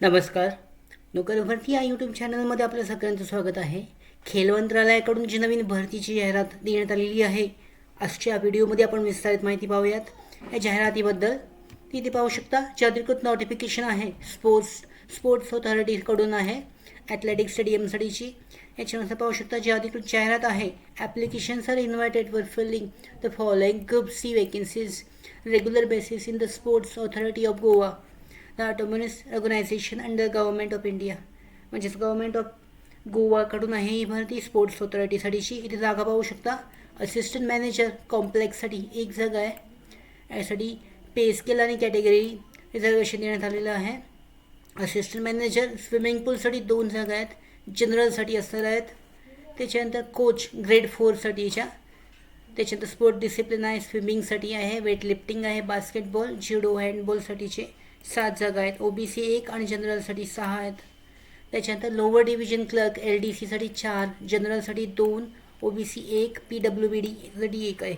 नमस्कार. नोकर भरती या यूट्यूब चॅनलमध्ये आपलं सगळ्यांचं स्वागत आहे. खेल मंत्रालयाकडून जी नवीन भरतीची जाहिरात देण्यात आलेली आहे आजच्या व्हिडिओमध्ये आपण विस्तारित माहिती पाहूयात. या जाहिरातीबद्दल तिथे पाहू शकता जे अधिकृत नोटिफिकेशन आहे स्पोर्ट्स स्पोर्ट्स ऑथॉरिटीकडून आहे. ॲथलेटिक स्टेडियमसाठीची याच्यानुसार पाहू शकता जे अधिकृत जाहिरात आहे. Applications are invited for filling the following group C vacancies regular basis in the sports authority of Goa the autonomous organisation under government of India म्हणजेच गव्हर्मेंट ऑफ गोवाकडून आहे ही भरती स्पोर्ट्स ऑथॉरिटीसाठीची इथे जागा पाहू शकता. असिस्टंट मॅनेजर कॉम्प्लेक्ससाठी एक जागा आहे. यासाठी पे स्केल आणि कॅटेगरी रिझर्वेशन देण्यात आलेलं आहे. असिस्टंट मॅनेजर स्विमिंग पूलसाठी दोन जागा आहेत. जनरलसाठी असणार आहेत. त्याच्यानंतर कोच ग्रेड फोरसाठीच्या त्याच्यानंतर स्पोर्ट डिसिप्लिन आहे स्विमिंगसाठी आहे वेट लिफ्टिंग आहे बास्केटबॉल ज्युडो हँडबॉलसाठीचे सात जागा आहेत. ओ बी सी एक आणि जनरलसाठी सहा आहेत. त्याच्यानंतर lower division clerk L D सीसाठी चार जनरलसाठी दोन ओ बी सी एक पी डब्ल्यू बी डीसाठी एक आहे.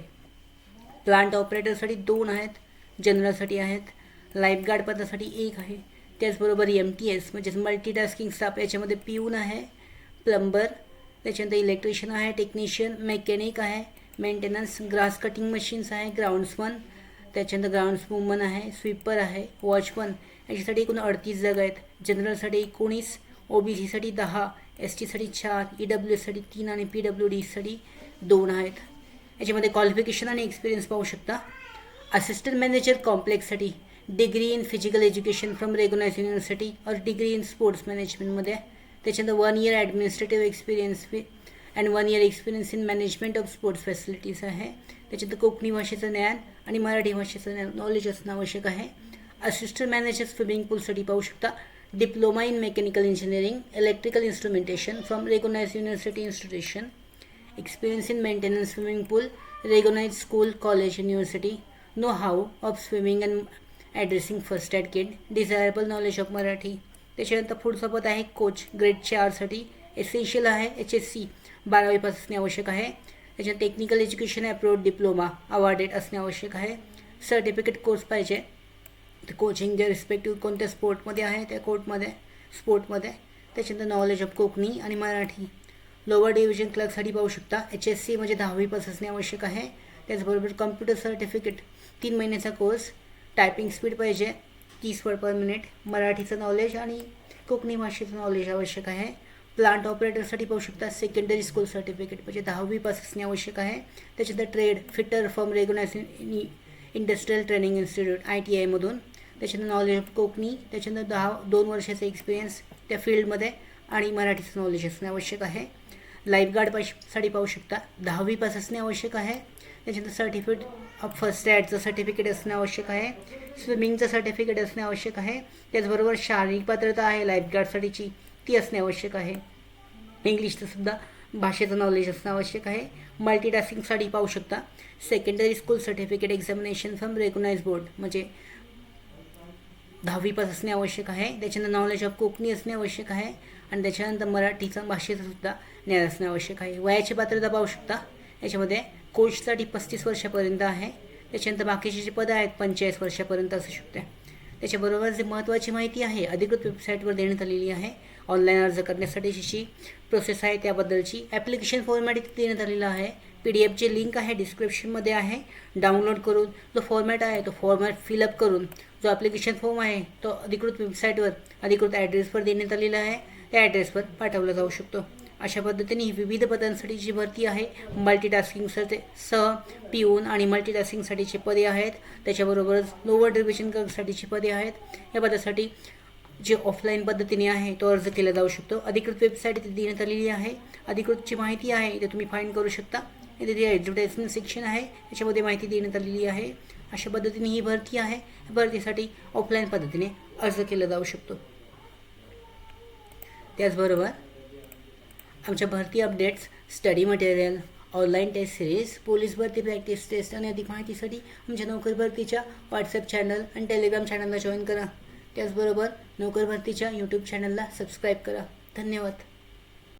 प्लांट ऑपरेटरसाठी दोन आहेत जनरलसाठी आहेत. लाईफगार्ड पदासाठी एक आहे. त्याचबरोबर एम टी एस म्हणजेच मल्टीटास्किंग स्टाफ याच्यामध्ये पिऊन आहे प्लंबर त्याच्यानंतर इलेक्ट्रिशियन आहे टेक्निशियन मेकॅनिक आहे मेंटेनन्स ग्रास कटिंग मशीन्स आहे ग्राउंड्समन त्याच्यानंतर ग्राउंड्स वुमन आहे स्वीपर आहे वॉचमन याच्यासाठी एकूण अडतीस जागा आहेत. जनरलसाठी एकोणीस ओ बी सीसाठी दहा एस टीसाठी चार ई डब्ल्यू एससाठी तीन आणि पी डब्ल्यू डीसाठी दोन आहेत. याच्यामध्ये क्वालिफिकेशन आणि एक्सपिरियन्स पाहू शकता. Assistant manager कॉम्प्लेक्ससाठी degree in physical education from recognise university or degree in sports मॅनेजमेंटमध्ये त्याच्यानंतर one year administrative experience and one year experience in management of sports facilities आहे. त्याच्यात कोकणी भाषेचं ज्ञान आणि मराठी भाषेचं ज्ञान नॉलेज असणं आवश्यक आहे. असिस्टंट मॅनेजर स्विमिंग पूलसाठी पाहू शकता. Diploma in mechanical engineering electrical instrumentation from recognise university institution experience in maintenance swimming pool recognise school college university know how of swimming and addressing first aid kit desirable knowledge of Marathi त्याच्यानंतर पुढचं पद आहे coach grade चारसाठी essential आहे. H S C बारावीपासून आवश्यक आहे. त्याच्यात technical education approved diploma awarded असणे आवश्यक आहे. सर्टिफिकेट कोर्स पाहिजे. कोचिंग जे रिस्पेक्टिव्ह कोणत्या स्पोर्टमध्ये आहे त्या कोर्टमध्ये स्पोर्टमध्ये त्याच्यानंतर नॉलेज ऑफ कोकणी आणि मराठी. लोअर डिव्हिजन क्लर्कसाठी पाहू शकता. एच एस सी म्हणजे दहावी पास असणे आवश्यक आहे. त्याचबरोबर कम्प्युटर सर्टिफिकेट तीन महिन्याचा कोर्स टायपिंग स्पीड पाहिजे. तीस वर्ड पर मिनिट मराठीचं नॉलेज आणि कोकणी भाषेचं नॉलेज आवश्यक आहे. प्लांट ऑपरेटरसाठी पाहू शकता. सेकंडरी स्कूल सर्टिफिकेट म्हणजे दहावी पास असणे आवश्यक आहे. त्याच्यानंतर trade fitter form recognise industrial training institute I T आयमधून त्याच्यानंतर नॉलेज ऑफ कोकणी त्याच्यानंतर दहा दोन वर्षाचा एक्सपिरियन्स त्या फील्डमध्ये आणि मराठीचं नॉलेज असणे आवश्यक आहे. लाईफगार्ड पासाठी पाहू शकता दहावी पास असणे आवश्यक आहे. त्याच्यानंतर सर्टिफिकेट ऑफ फर्स्ट ॲडचं सर्टिफिकेट असणे आवश्यक आहे. स्विमिंगचं सर्टिफिकेट असणे आवश्यक आहे. त्याचबरोबर शारीरिक पात्रता आहे लाईफगार्डसाठीची ती असणे आवश्यक आहे. इंग्लिशचं सुद्धा भाषेचं नॉलेज असणं आवश्यक आहे. मल्टीटास्किंगसाठी पाहू शकता. Secondary school certificate examination from recognise board म्हणजे दहावी पास असणे आवश्यक आहे. त्याच्यानंतर नॉलेज ऑफ कोकणी असणे आवश्यक आहे. आणि त्याच्यानंतर मराठीचं भाषेचं सुद्धा ज्ञान असणं आवश्यक आहे. वयाची पात्रता पाहू शकता. याच्यामध्ये कोचसाठी पस्तीस वर्षापर्यंत आहे. त्याच्यानंतर बाकीचे जे पदं आहेत पंचेचाळीस वर्षापर्यंत असू शकते. त्याच्याबरोबर जे महत्त्वाची माहिती आहे अधिकृत वेबसाईटवर देण्यात आलेली आहे. ऑनलाईन अर्ज करण्यासाठीची जी प्रोसेस आहे त्याबद्दलची. ॲप्लिकेशन फॉर्मॅट इथे देण्यात आलेलं आहे. पी डी एफची लिंक आहे डिस्क्रिप्शनमध्ये आहे. डाउनलोड करून जो फॉर्मॅट आहे तो फॉर्मॅट फिलअप करून जो ॲप्लिकेशन फॉर्म आहे तो अधिकृत वेबसाईटवर अधिकृत ॲड्रेसवर देण्यात आलेला आहे. त्या ॲड्रेसवर पाठवला जाऊ शकतो. अशा पद्धतीने ही विविध पदांसाठी जी भरती आहे मल्टीटास्किंगसाठी सह पिऊन आणि मल्टीटास्किंगसाठीची पदे आहेत. त्याच्याबरोबरच लोअर डिव्हिजन साठीची पदे आहेत. या पदासाठी जे ऑफलाईन पद्धतीने आहे तो अर्ज केला जाऊ शकतो. अधिकृत वेबसाईट इथे देण्यात आलेली आहे. अधिकृतची माहिती आहे ते तुम्ही फाईंड करू शकता. इथे ते ॲडव्हर्टाईजमेंट सेक्शन आहे याच्यामध्ये माहिती देण्यात आलेली आहे. अशा पद्धतीने ही भरती आहे. भरतीसाठी ऑफलाईन पद्धतीने अर्ज केला जाऊ शकतो. त्याचबरोबर आमच्या भरती updates study material online test series police भरती प्रॅक्टिस टेस्ट आणि अधिक माहितीसाठी आमच्या नोकरी भरतीच्या व्हॉट्सअप चॅनल आणि टेलिग्राम चॅनलला जॉईन करा. त्याचबरोबर नोकर भरतीच्या यूट्यूब चॅनलला सबस्क्राईब करा. धन्यवाद.